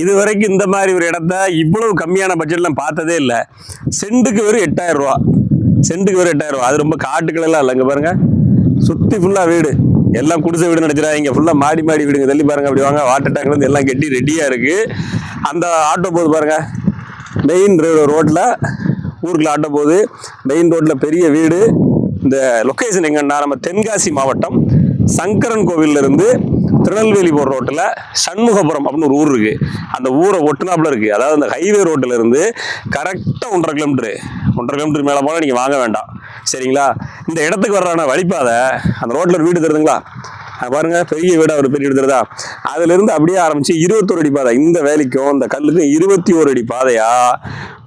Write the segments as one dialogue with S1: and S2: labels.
S1: இது வரைக்கும் இந்த மாதிரி ஒரு இடத்த இவ்வளவு கம்மியான பட்ஜெட்லாம் பார்த்ததே இல்லை. செண்டுக்கு வெறும் எட்டாயிரம் ரூபா சென்ட்டுக்கு வெறும் எட்டாயிரம் ரூபா அது ரொம்ப காட்டுக்களெல்லாம் இல்லைங்க பாருங்க. சுற்றி ஃபுல்லாக வீடு. எல்லாம் குடிசை வீடு நினைச்சிடா இங்கே ஃபுல்லாக மாடி மாடி வீடுங்க. தள்ளி பாருங்க அப்படி வாங்க. வாட்டர் டேங்க்லேருந்து எல்லாம் கட்டி ரெடியாக இருக்குது அந்த ஆட்டோ போகுது பாருங்க. மெயின் ரோட்டில் ஊருக்குள்ள ஆட்டோ போகுது மெயின் ரோட்டில் பெரிய வீடு. இந்த லொக்கேஷன் எங்கன்னா நம்ம தென்காசி மாவட்டம். சங்கரன் கோவில்ல இருந்து திருநெல்வேலி போகிற ரோட்டில் சண்முகபுரம் அப்படின்னு ஒரு ஊர் இருக்குது அந்த ஊரை ஒட்டுனாப்புல இருக்குது அதாவது அந்த ஹைவே ரோட்டில் இருந்து கரெக்டாக ஒன்றரை கிலோமீட்டரு ஒன்றரை கிலோமீட்டர் மேலே போனால் நீங்கள் வாங்க வேண்டாம். சரிங்களா? இந்த இடத்துக்கு வர்றான வழிப்பாதை அந்த ரோட்டில் வீடு தருதுங்களா? அது பாருங்க பெரிய வீடா ஒரு பெரிய வீடு தருதா? அதுலேருந்து அப்படியே ஆரம்பிச்சு இருபத்தோரு அடி பாதை. இந்த வேலைக்கும் இந்த கல்லுக்கும் இருபத்தி ஒரு அடி பாதையா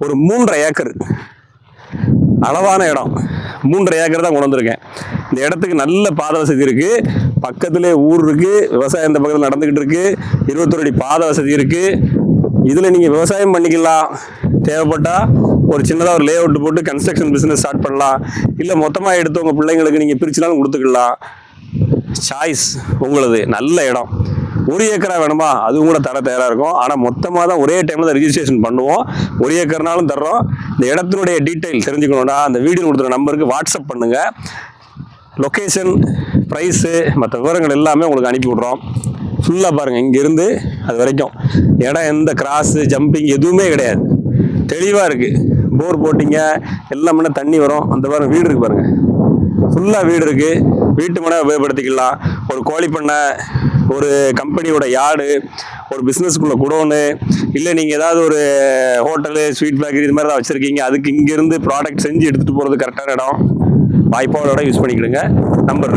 S1: ஒரு மூன்றரை ஏக்கர் அளவான இடம். மூன்றரை ஏக்கர் தான் கொண்டு வந்திருக்கேன். இந்த இடத்துக்கு நல்ல பாதை வசதி இருக்கு. பக்கத்திலே ஊர் இருக்கு. விவசாயம் இந்த பக்கத்தில் நடந்துகிட்டு இருக்கு. இருபத்தொரு அடி பாதை வசதி இருக்கு. இதுல நீங்க விவசாயம் பண்ணிக்கலாம். தேவைப்பட்டா ஒரு சின்னதாக ஒரு லே அவுட் போட்டு கன்ஸ்ட்ரக்ஷன் பிஸ்னஸ் ஸ்டார்ட் பண்ணலாம். இல்லை மொத்தமாக எடுத்து உங்கள் பிள்ளைங்களுக்கு நீங்கள் பிரிச்சுனாலும் கொடுத்துக்கலாம். சாய்ஸ் உங்களது. நல்ல இடம். ஒரு ஏக்கரா வேணுமா? அதுவும் கூட தர தயாராக இருக்கும். ஆனால் மொத்தமாக தான் ஒரே டைமில் தான் ரிஜிஸ்ட்ரேஷன் பண்ணுவோம். ஒரு ஏக்கர்னாலும் தர்றோம். இந்த இடத்தினுடைய டீட்டெயில் தெரிஞ்சுக்கணும்னா அந்த வீடியோ கொடுத்துற நம்பருக்கு வாட்ஸ்அப் பண்ணுங்கள் லொக்கேஷன் ப்ரைஸு மற்ற விவரங்கள் எல்லாமே உங்களுக்கு அனுப்பி விட்றோம். ஃபுல்லாக பாருங்கள் இங்கேருந்து அது வரைக்கும். இடம் எந்த கிராஸு ஜம்பிங் எதுவுமே கிடையாது. தெளிவாக இருக்குது போர் போட்டிங்க எல்லாமே தண்ணி வரும். அந்த மாதிரி வீடு இருக்குது பாருங்கள் ஃபுல்லாக வீடு இருக்குது வீட்டு மனை உபயோகப்படுத்திக்கலாம். ஒரு கோழி பண்ணை ஒரு கம்பெனியோட யார்டு ஒரு பிஸ்னஸ்க்குள்ளே குடோனு இல்லை நீங்கள் ஏதாவது ஒரு ஹோட்டலு ஸ்வீட் பேக்கரி இது மாதிரி தான் வச்சுருக்கீங்க. அதுக்கு இங்கேருந்து ப்ராடக்ட் செஞ்சு எடுத்துகிட்டு போகிறது கரெக்டான இடம். வாய்ப்பாவோட யூஸ் பண்ணிக்கிடுங்க. நம்பர்